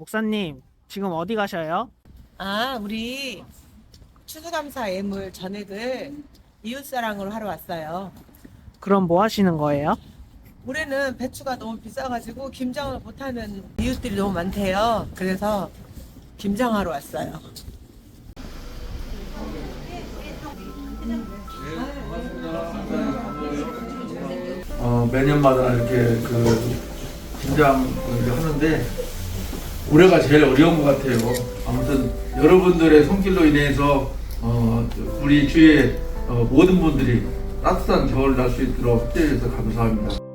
목사님, 지금 어디 가셔요? 아, 우리 추수감사 예물 전액을 이웃사랑으로 하러 왔어요. 그럼 뭐 하시는 거예요? 올해는 배추가 너무 비싸가지고 김장을 못하는 이웃들이 너무 많대요. 그래서 김장하러 왔어요. 어, 매년마다 이렇게 그 김장 을 하는데 올해가 제일 어려운 것 같아요. 아무튼 여러분들의 손길로 인해서 어, 우리 주위의 어, 모든 분들이 따뜻한 겨울 날 수 있도록 해주셔서 감사합니다.